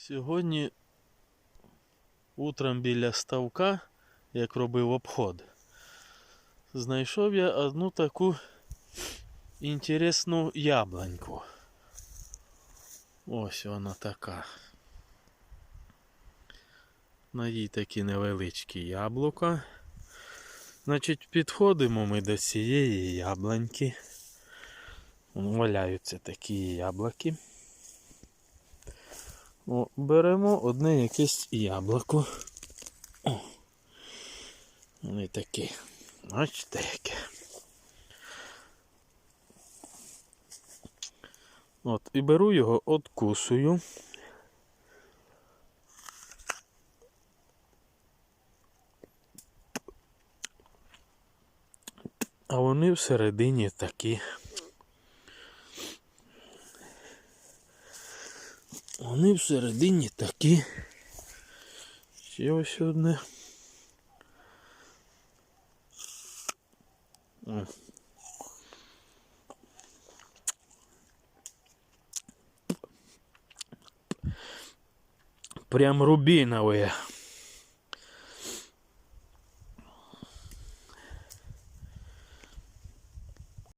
Сьогодні утром біля ставка, як робив обход, знайшов я одну таку інтересну яблуньку. Ось вона така. На їй такі невеличкі яблука. Значить, підходимо ми до цієї яблуньки. Валяються такі яблуки. О, беремо одне якесь яблуко. О, вони такі. Бачите яке. От, і беру його, откусую. А вони всередині такі. Вони всередині такі. Ще ось одне. Прям рубиновые.